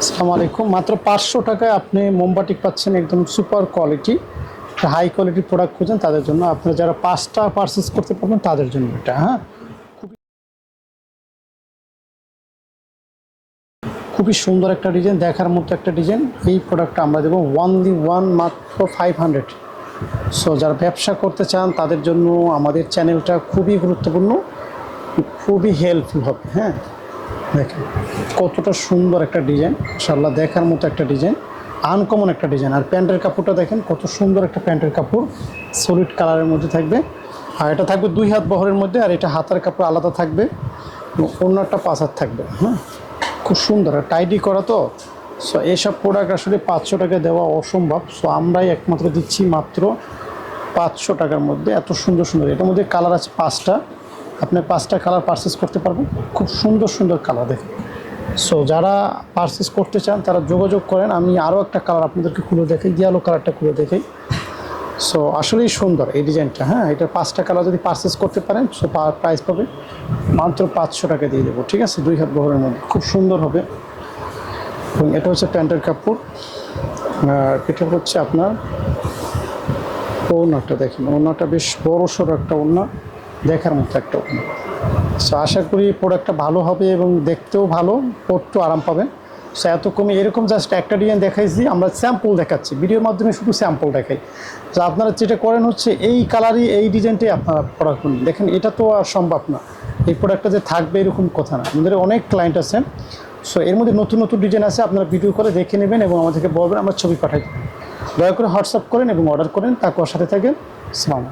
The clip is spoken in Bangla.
আসসালামু আলাইকুম। মাত্র পাঁচশো টাকায় আপনি মোমবাতি পাচ্ছেন, একদম super quality. High quality product খুঁজেন, তাদের জন্য আপনারা যারা পাঁচটা পারচেস করতে পারবেন, তাদের জন্য এটা হ্যাঁ? খুবই সুন্দর একটা ডিজাইন, দেখার মতো একটা ডিজাইন। এই প্রোডাক্টটা আমরা দেবো ওয়ানলি ওয়ান মাত্র ফাইভ হান্ড্রেড সো যারা ব্যবসা করতে চান, তাদের জন্য আমাদের চ্যানেলটা খুবই গুরুত্বপূর্ণ, খুবই হেল্পফুল হবে হ্যাঁ? দেখেন, কতটা সুন্দর একটা ডিজাইন ইনশাল্লাহ দেখার মতো একটা ডিজাইন, আনকমন একটা ডিজাইন। আর প্যান্টের কাপড়টা দেখেন, কত সুন্দর একটা প্যান্টের কাপড়, সলিড কালারের মধ্যে থাকবে। আর এটা থাকবে দুই হাত বহরের মধ্যে, আর এটা হাতার কাপড় আলাদা থাকবে অন্য একটা পাঁচ হাত থাকবে হ্যাঁ? খুব সুন্দর, আর টাইডি করা তো সো এইসব প্রোডাক্ট আসলে পাঁচশো টাকা দেওয়া অসম্ভব সো আমরাই একমাত্র দিচ্ছি মাত্র পাঁচশো টাকার মধ্যে, এত সুন্দর সুন্দর, এটার মধ্যে কালার আছে পাঁচটা আপনি পাঁচটা কালার পারচেস করতে পারবেন। খুব সুন্দর সুন্দর কালার দেখেন। সো যারা পারচেস করতে চান, তারা যোগাযোগ করেন। আমি আরও একটা কালার আপনাদেরকে খুলে দেখাই ইয়ালো কালারটা খুলে দেখাই। সো আসলেই সুন্দর এই ডিজাইনটা হ্যাঁ? এটা পাঁচটা কালার যদি পারচেস করতে পারেন সো প্রাইস পাবে মাত্র পাঁচশো টাকা দিয়ে দেবো, ঠিক আছে? দুই হাত বহরের মধ্যে। খুব সুন্দর হবে। এবং এটা হচ্ছে প্যান্টের কাপড়। আর এটা হচ্ছে আপনার ওনাটা দেখেন। ওনাটা বেশ বড় সড়ো একটা ওনা দেখার মতো একটা ওনা সো আশা করি প্রোডাক্টটা ভালো হবে এবং দেখতেও ভালো পরতেও আরাম পাবেন সো এত কমে এরকম জাস্ট একটা ডিজাইন দেখাইছি, আমরা স্যাম্পল দেখাচ্ছি। ভিডিওর মাধ্যমে শুধু স্যাম্পল দেখাই। তো আপনারা যেটা করেন হচ্ছে, এই কালারই এই ডিজাইনটাই আপনারা প্রোডাক্ট করুন দেখেন, এটা তো আর সম্ভব না। এই প্রোডাক্টটা যে থাকবে এরকম কথা না। আমাদের অনেক ক্লায়েন্ট আছেন সো এর মধ্যে নতুন নতুন ডিজাইন আছে, আপনারা ভিডিও করে দেখে নেবেন এবং আমাদেরকে বলবেন, আমরা ছবি পাঠাই। দয়া করে হোয়াটসঅ্যাপ করেন এবং অর্ডার করেন, তারপর সাথে থাকেন। সালাম